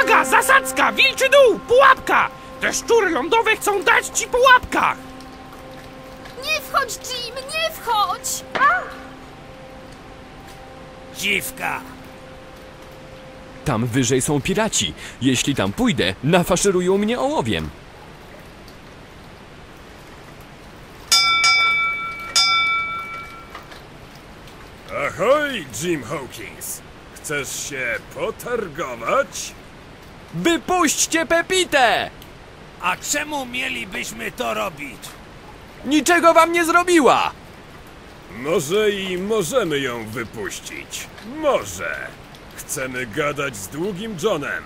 Uwaga, zasadzka, wilczy dół, pułapka! Te szczury lądowe chcą dać ci po łapkach! Nie wchodź, Jim, nie wchodź! Dziwka! Tam wyżej są piraci. Jeśli tam pójdę, nafaszerują mnie ołowiem. Ahoj, Jim Hawkins! Chcesz się potargować? Wypuśćcie Pepitę! A czemu mielibyśmy to robić? Niczego wam nie zrobiła! Może i możemy ją wypuścić. Może. Chcemy gadać z długim Johnem.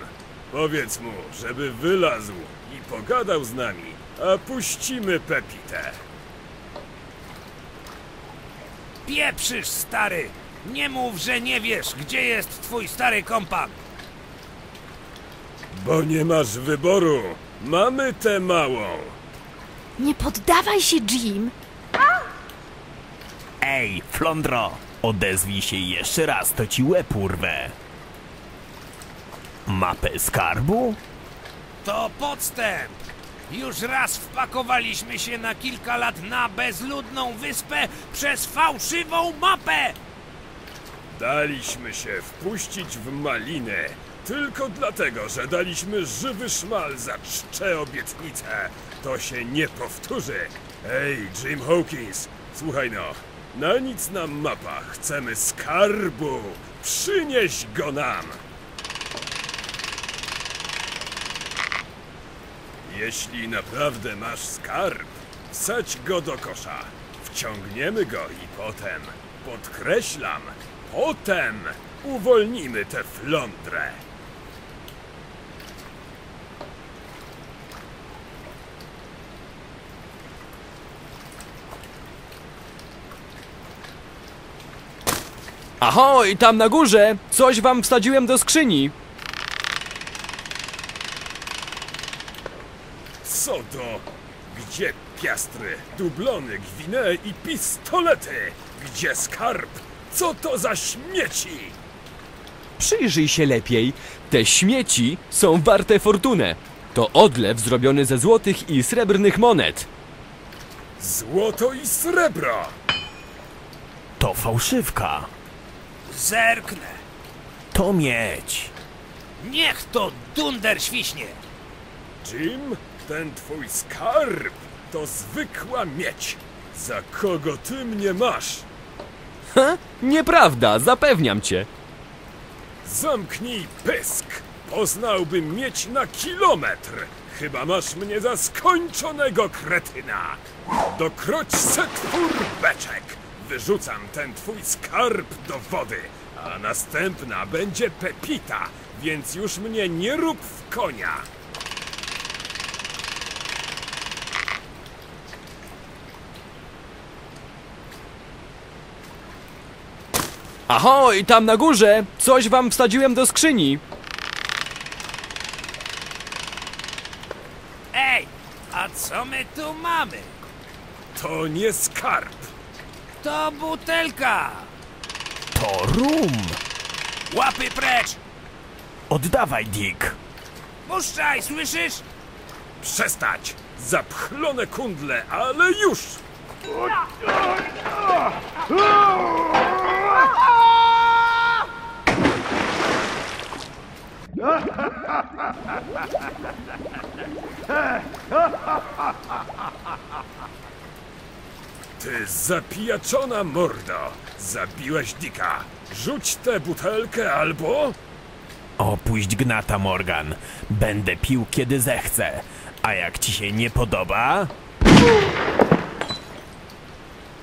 Powiedz mu, żeby wylazł i pogadał z nami, a puścimy Pepitę. Pieprzysz, stary! Nie mów, że nie wiesz, gdzie jest twój stary kompan! Bo nie masz wyboru. Mamy tę małą. Nie poddawaj się, Jim! Ej, Flądro! Odezwij się jeszcze raz, to ci łeb urwę. Mapę skarbu? To podstęp! Już raz wpakowaliśmy się na kilka lat na bezludną wyspę przez fałszywą mapę! Daliśmy się wpuścić w malinę. Tylko dlatego, że daliśmy żywy szmal za czcze obietnicę. To się nie powtórzy. Ej, Jim Hawkins, słuchaj no. Na nic nam mapa. Chcemy skarbu. Przynieś go nam. Jeśli naprawdę masz skarb, wsadź go do kosza. Wciągniemy go i potem, podkreślam, potem uwolnimy tę flądrę. Ahoj, tam na górze! Coś wam wsadziłem do skrzyni. Co to? Gdzie piastry, dublony, gwine i pistolety? Gdzie skarb? Co to za śmieci? Przyjrzyj się lepiej. Te śmieci są warte fortunę. To odlew zrobiony ze złotych i srebrnych monet. Złoto i srebro! To fałszywka. Zerknę! To miedź. Niech to dunder świśnie! Jim, ten twój skarb to zwykła miedź. Za kogo ty mnie masz? Ha? Nieprawda, zapewniam cię. Zamknij pysk! Poznałbym mieć na kilometr! Chyba masz mnie za skończonego kretyna! Dokroć se twór beczek! Wyrzucam ten twój skarb do wody, a następna będzie Pepita, więc już mnie nie rób w konia! Ahoj, tam na górze! Coś wam wsadziłem do skrzyni. Ej, a co my tu mamy? To nie skarb! To butelka! To rum. Łapy precz! Oddawaj, Dick. Puszczaj, słyszysz? Przestać! Zapchlone kundle, ale już! Ty zapijaczona mordo! Zabiłeś Dika! Rzuć tę butelkę albo... Opuść gnata, Morgan. Będę pił, kiedy zechcę. A jak ci się nie podoba,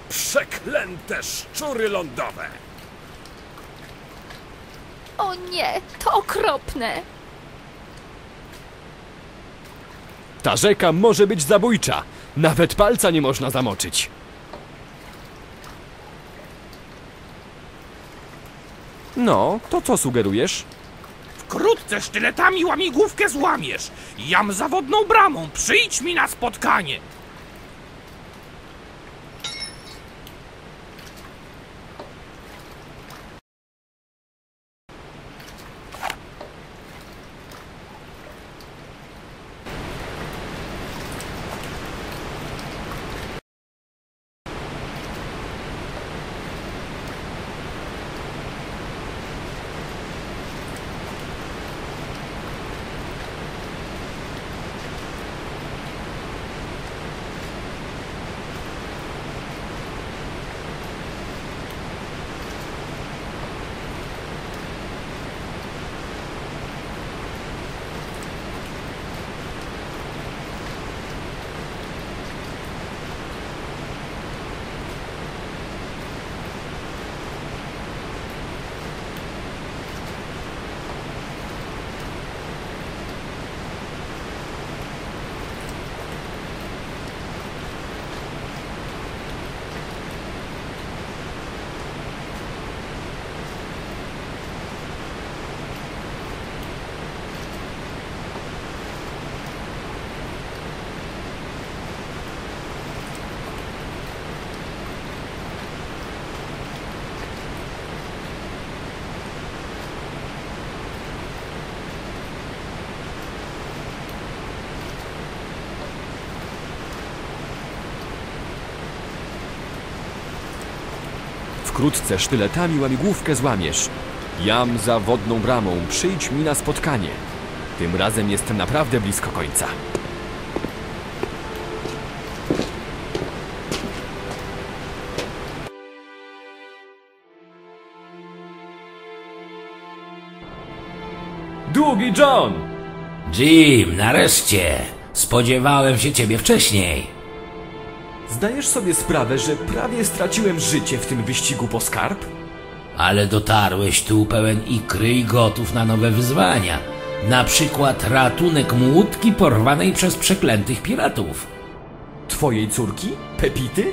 Przeklęte szczury lądowe! O nie, to okropne! Ta rzeka może być zabójcza. Nawet palca nie można zamoczyć. No, to co sugerujesz? Wkrótce sztyletami łamigłówkę złamiesz. Jam zawodną bramą, przyjdź mi na spotkanie. Wkrótce sztyletami łamigłówkę złamiesz. Jam za wodną bramą, przyjdź mi na spotkanie. Tym razem jest naprawdę blisko końca. Długi John! Jim, nareszcie! Spodziewałem się ciebie wcześniej. Zdajesz sobie sprawę, że prawie straciłem życie w tym wyścigu po skarb? Ale dotarłeś tu pełen ikry i gotów na nowe wyzwania. Na przykład ratunek młódki porwanej przez przeklętych piratów. Twojej córki? Pepity?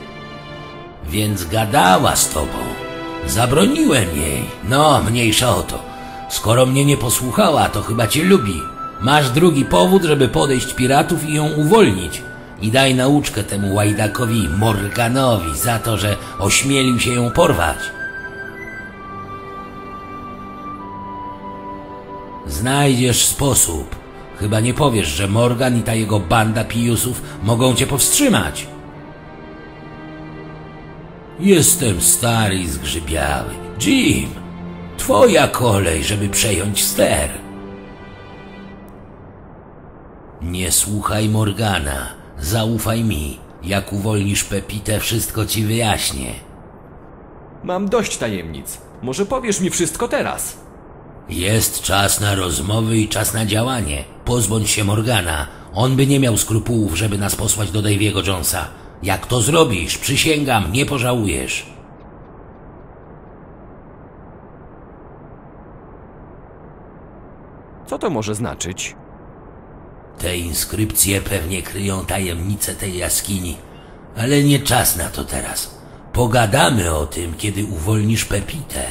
Więc gadała z tobą. Zabroniłem jej. No, mniejsza o to. Skoro mnie nie posłuchała, to chyba cię lubi. Masz drugi powód, żeby podejść piratów i ją uwolnić. I daj nauczkę temu łajdakowi Morganowi za to, że ośmielił się ją porwać. Znajdziesz sposób. Chyba nie powiesz, że Morgan i ta jego banda pijusów mogą cię powstrzymać. Jestem stary i zgrzybiały. Jim, twoja kolej, żeby przejąć ster. Nie słuchaj Morgana. Zaufaj mi. Jak uwolnisz Pepitę, wszystko ci wyjaśnię. Mam dość tajemnic. Może powiesz mi wszystko teraz? Jest czas na rozmowy i czas na działanie. Pozbądź się Morgana. On by nie miał skrupułów, żeby nas posłać do Daviego Jonesa. Jak to zrobisz, przysięgam, nie pożałujesz. Co to może znaczyć? Te inskrypcje pewnie kryją tajemnice tej jaskini, ale nie czas na to teraz. Pogadamy o tym, kiedy uwolnisz Pepitę.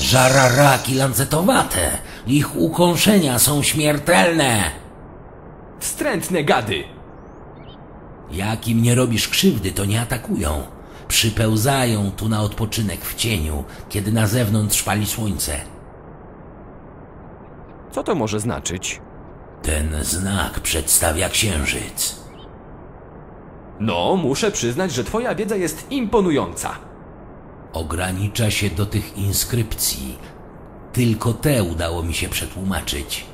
Żararaki lancetowate. Ich ukąszenia są śmiertelne. Wstrętne gady! Jak im nie robisz krzywdy, to nie atakują. Przypełzają tu na odpoczynek w cieniu, kiedy na zewnątrz pali słońce. Co to może znaczyć? Ten znak przedstawia księżyc. No, muszę przyznać, że twoja wiedza jest imponująca. Ogranicza się do tych inskrypcji. Tylko te udało mi się przetłumaczyć.